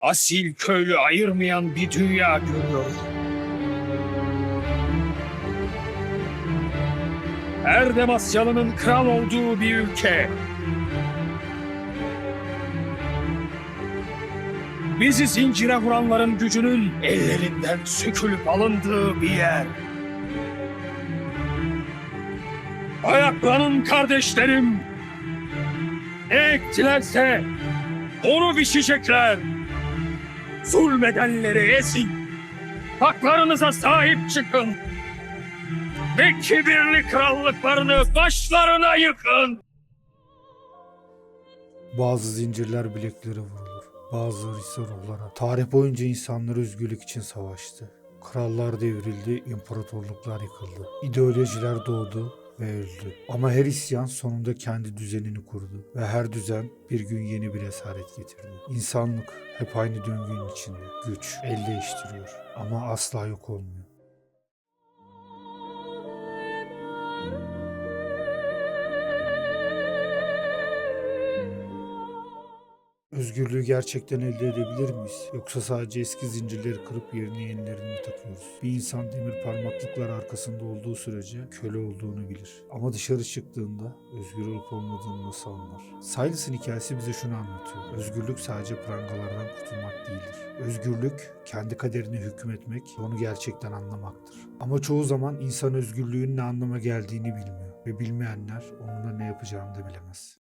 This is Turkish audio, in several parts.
asil köylü ayırmayan bir dünya görüyor. Erdemasyalı'nın kral olduğu bir ülke. Bizi zincire vuranların gücünün ellerinden sökülüp alındığı bir yer. Ayaklanın kardeşlerim. Ne ektilerse onu biçecekler. Zulmedenleri ezin. Haklarınıza sahip çıkın. Ve kibirli krallıklarını başlarına yıkın. Bazı zincirler bileklere vurulur. Bazıları ise ruhlara. Tarih boyunca insanlar özgürlük için savaştı. Krallar devrildi, imparatorluklar yıkıldı. İdeolojiler doğdu ve öldü. Ama her isyan sonunda kendi düzenini kurdu. Ve her düzen bir gün yeni bir esaret getirdi. İnsanlık hep aynı döngünün içinde. Güç el değiştiriyor ama asla yok olmuyor. Özgürlüğü gerçekten elde edebilir miyiz? Yoksa sadece eski zincirleri kırıp yerine yenilerini mi takıyoruz? Bir insan demir parmaklıklar arkasında olduğu sürece köle olduğunu bilir. Ama dışarı çıktığında özgür olup olmadığını nasıl anlar? Silas'ın hikayesi bize şunu anlatıyor. Özgürlük sadece prangalardan kurtulmak değildir. Özgürlük kendi kaderine hükmetmek onu gerçekten anlamaktır. Ama çoğu zaman insan özgürlüğün ne anlama geldiğini bilmiyor. Ve bilmeyenler onunla ne yapacağını da bilemez.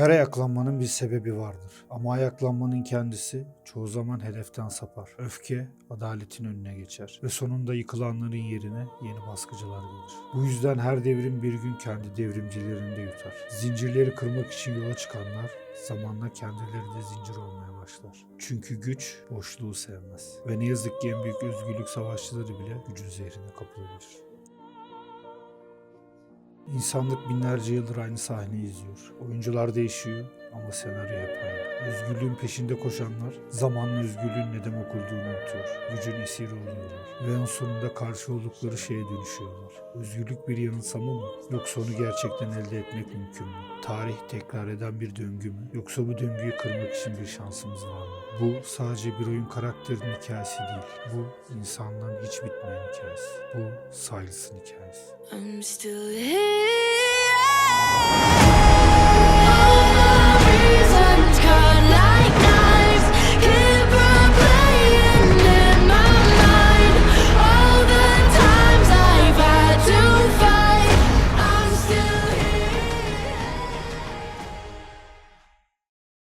Her ayaklanmanın bir sebebi vardır. Ama ayaklanmanın kendisi çoğu zaman hedeften sapar. Öfke adaletin önüne geçer. Ve sonunda yıkılanların yerine yeni baskıcılar gelir. Bu yüzden her devrim bir gün kendi devrimcilerini de yutar. Zincirleri kırmak için yola çıkanlar zamanla kendileri de zincir olmaya başlar. Çünkü güç boşluğu sevmez. Ve ne yazık ki en büyük özgürlük savaşçıları bile gücün zehrine kapılabilir. İnsanlık binlerce yıldır aynı sahneyi izliyor. Oyuncular değişiyor ama senaryo hep aynı. Özgürlüğün peşinde koşanlar zamanla özgürlüğün ne demek olduğunu unutuyor. Gücün esiri oluyorlar. Ve en sonunda karşı oldukları şeye dönüşüyorlar. Özgürlük bir yanılsama mı? Yoksa onu gerçekten elde etmek mümkün mü? Tarih tekrar eden bir döngü mü? Yoksa bu döngüyü kırmak için bir şansımız var mı? Bu sadece bir oyun karakterinin hikayesi değil. Bu insanlığın hiç bitmeyen hikayesi. Bu Silas'ın hikayesi. I'm still here.